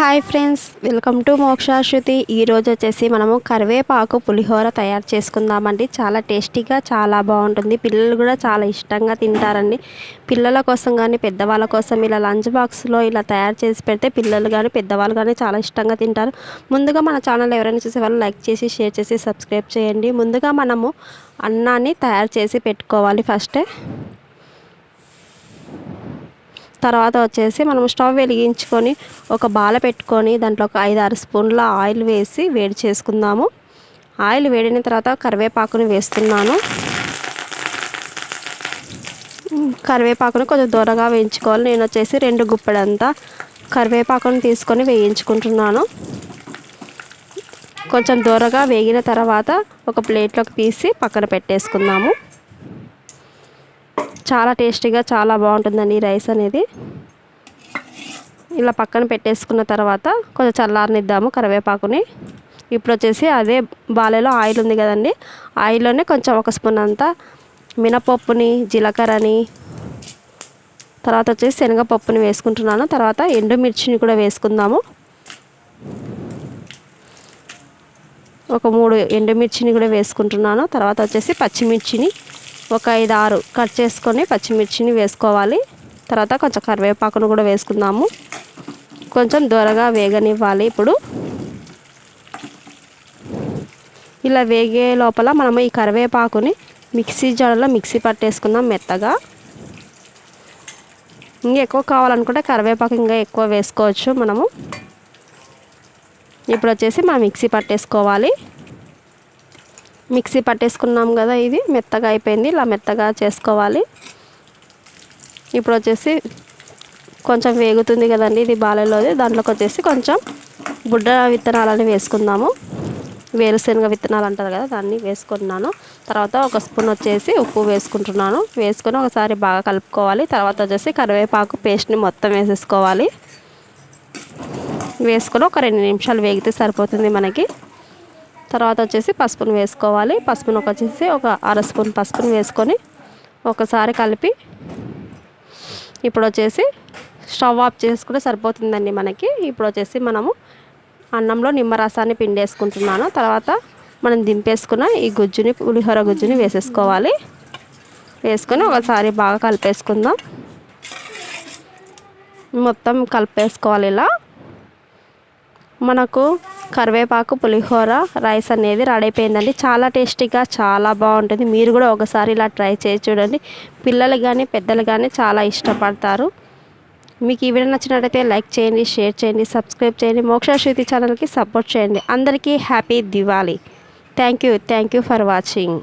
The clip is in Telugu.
Hi friends welcome to Mokshashruti. ఈరోజు వచ్చేసి మనము కరివేపాకు పులిహోర తయారు చేసుకుందామండి. చాలా టేస్టీగా చాలా బాగుంటుంది. పిల్లలు కూడా చాలా ఇష్టంగా తింటారండి. పిల్లల కోసం కానీ పెద్దవాళ్ళ కోసం ఇలా లంచ్ బాక్స్లో ఇలా తయారు చేసి పెడితే పిల్లలు కానీ పెద్దవాళ్ళు కానీ చాలా ఇష్టంగా తింటారు. ముందుగా మన ఛానల్ ఎవరైనా చూసే వాళ్ళు లైక్ చేసి షేర్ చేసి సబ్స్క్రైబ్ చేయండి. ముందుగా మనము అన్నాన్ని తయారు చేసి పెట్టుకోవాలి ఫస్టే. తర్వాత వచ్చేసి మనం స్టవ్ వెలిగించుకొని ఒక బాల పెట్టుకొని దాంట్లో ఒక ఐదు ఆరు స్పూన్ల ఆయిల్ వేసి వేడి చేసుకుందాము. ఆయిల్ వేడిన తర్వాత కరివేపాకుని వేస్తున్నాను. కరివేపాకుని కొంచెం దూరంగా వేయించుకోవాలి. నేను వచ్చేసి రెండు గుప్పెడంతా కరివేపాకుని తీసుకొని వేయించుకుంటున్నాను. కొంచెం దూరగా వేగిన తర్వాత ఒక ప్లేట్లోకి తీసి పక్కన పెట్టేసుకుందాము. చాలా టేస్టీగా చాలా బాగుంటుందండి ఈ రైస్ అనేది. ఇలా పక్కన పెట్టేసుకున్న తర్వాత కొంచెం చల్లారనిద్దాము కరివేపాకుని. ఇప్పుడు వచ్చేసి అదే బాలేలో ఆయిల్ ఉంది కదండి ఆయిల్లోనే కొంచెం ఒక స్పూన్ అంతా మినపప్పుని జీలకర్రని తర్వాత వచ్చేసి శనగపప్పుని వేసుకుంటున్నాను. తర్వాత ఎండుమిర్చిని కూడా వేసుకుందాము. ఒక మూడు ఎండుమిర్చిని కూడా వేసుకుంటున్నాను. తర్వాత వచ్చేసి పచ్చిమిర్చిని ఒక ఐదు ఆరు కట్ చేసుకొని పచ్చిమిర్చిని వేసుకోవాలి. తర్వాత కొంచెం కరివేపాకును కూడా వేసుకుందాము. కొంచెం దూరగా వేగనివ్వాలి ఇప్పుడు. ఇలా వేగే లోపల మనము ఈ కరివేపాకుని మిక్సీ జాడలో మిక్సీ పట్టేసుకుందాం మెత్తగా. ఇంకా ఎక్కువ కావాలనుకుంటే కరివేపాకు ఇంకా ఎక్కువ వేసుకోవచ్చు మనము. ఇప్పుడు వచ్చేసి మనం మిక్సీ పట్టేసుకోవాలి. మిక్సీ పట్టేసుకున్నాం కదా ఇది మెత్తగా అయిపోయింది. ఇలా మెత్తగా చేసుకోవాలి. ఇప్పుడు వచ్చేసి కొంచెం వేగుతుంది కదండి ఇది బాలలోది. దాంట్లోకి వచ్చేసి కొంచెం బుడ్డ విత్తనాలని వేసుకుందాము. వేరుశనగ విత్తనాలు అంటారు కదా దాన్ని వేసుకున్నాను. తర్వాత ఒక స్పూన్ వచ్చేసి ఉప్పు వేసుకుంటున్నాను. వేసుకొని ఒకసారి బాగా కలుపుకోవాలి. తర్వాత వచ్చేసి కరివేపాకు పేస్ట్ని మొత్తం వేసేసుకోవాలి. వేసుకొని ఒక రెండు నిమిషాలు వేగితే సరిపోతుంది మనకి. తర్వాత వచ్చేసి పసుపును వేసుకోవాలి. పసుపును ఒక వచ్చేసి ఒక అర స్పూన్ పసుపును వేసుకొని ఒకసారి కలిపి ఇప్పుడు వచ్చేసి స్టవ్ ఆఫ్ చేసుకుంటే సరిపోతుందండి మనకి. ఇప్పుడు వచ్చేసి మనము అన్నంలో నిమ్మరసాన్ని పిండేసుకుంటున్నాను. తర్వాత మనం దింపేసుకున్న ఈ గుజ్జుని పులిహోర గుజ్జుని వేసేసుకోవాలి. వేసుకొని ఒకసారి బాగా కలిపేసుకుందాం. మొత్తం కలిపేసుకోవాలి ఇలా. మనకు కరివేపాకు పులిహోర రైస్ అనేది రెడీ అయిపోయిందండి. చాలా టేస్టీగా చాలా బాగుంటుంది. మీరు కూడా ఒకసారి ఇలా ట్రై చేసి చూడండి. పిల్లలు కానీ పెద్దలు కానీ చాలా ఇష్టపడతారు. మీకు ఈ వీడియో నచ్చినట్టయితే లైక్ చేయండి షేర్ చేయండి సబ్స్క్రైబ్ చేయండి. మోక్ష శృతి ఛానల్కి సపోర్ట్ చేయండి. అందరికీ happy Diwali. Thank you thank you for watching.